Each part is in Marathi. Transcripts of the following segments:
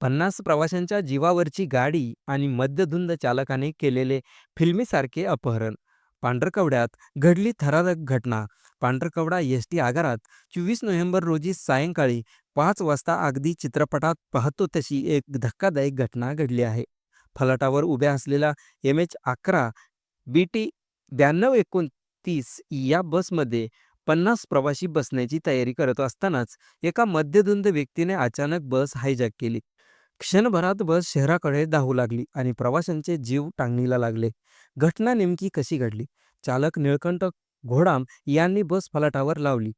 पन्नास प्रवाशांच्या जीवावरची गाडी आणि मद्यधुंद चालकाने केलेले फिल्मीसारखे अपहरण. पांढरकवड्यात घडली थरारक घटना. पांढरकवडा एस टी आगारात चोवीस नोव्हेंबर रोजी सायंकाळी पाच वाजता अगदी चित्रपटात पाहतो तशी एक धक्कादायक घटना घडली आहे. फलाटावर उभ्या असलेला एम एच अकरा बी टी ब्याण्णव एकोणतीस या बसमध्ये पन्नास प्रवासी बसण्याची तयारी करत असतानाच एका मद्यधुंद व्यक्तीने अचानक बस हायजॅक केली. क्षणभरात बस शहराकडे धावू लागली आणि प्रवाशांचे जीव टांगणीला लागले. घटना नेमकी कशी घडली? चालक निळकंठ घोडाम यांनी बस फलाटावर लावली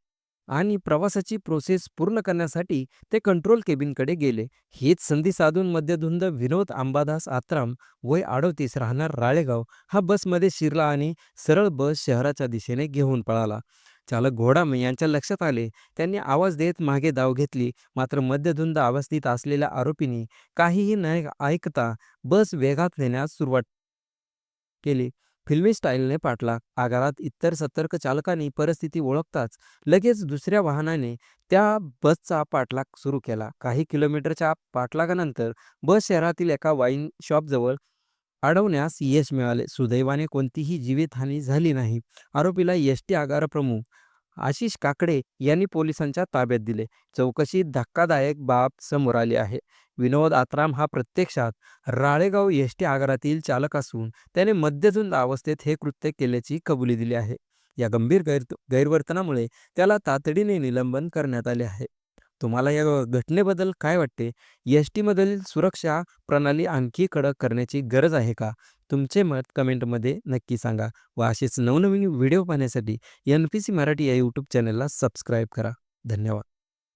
आणि प्रवासाची प्रोसेस पूर्ण करण्यासाठी ते कंट्रोल केबिनकडे गेले. हीच संधी साधून मध्यधुंद विनोद अंबादास आत्राम वय आडवतीस राहणार राळेगाव हा बसमध्ये शिरला आणि सरळ बस शहराच्या दिशेने घेऊन पळाला. चालक घोडाम यांच्या लक्षात आले. त्यांनी आवाज देत मागे धाव घेतली. मात्र मध्यधुंद अवस्थेत असलेल्या आरोपींनी काहीही न ऐकता बस वेगात नेण्यास सुरुवात केली. फिल्मी स्टाईलने पाठला आगारात इतर सतर्क चालकांनी परिस्थिती ओळखताच लगेच दुसऱ्या वाहनाने त्या बसचा पाठलाग सुरू केला. काही किलोमीटरच्या पाठलागानंतर बस शहरातील एका वाईन शॉपजवळ अडवण्यास यश मिळाले. सुदैवाने कोणतीही जीवितहानी झाली नाही. आरोपीला एस टी आगार प्रमुख आशिष काकडे यांनी पोलिसांच्या ताब्यात दिले. चौकशीत धक्कादायक बाब समोर आली आहे. विनोद आत्राम हा प्रत्यक्षात राळेगाव एस टी आगारातील चालक असून त्याने मद्यधुंद अवस्थेत हे कृत्य केल्याची कबुली दिली आहे. या गंभीर गैर गैरवर्तनामुळे त्याला तातडीने निलंबन करण्यात आले आहे. तुम्हाला या घटनेबद्दल काय वाटते? एस टीमधील सुरक्षा प्रणाली आणखी कडक करण्याची गरज आहे का? तुमचे मत कमेंटमध्ये नक्की सांगा व असेच नवनवीन व्हिडिओ पाहण्यासाठी एन पी सी मराठी या यूट्यूब चॅनलला सबस्क्राईब करा. धन्यवाद.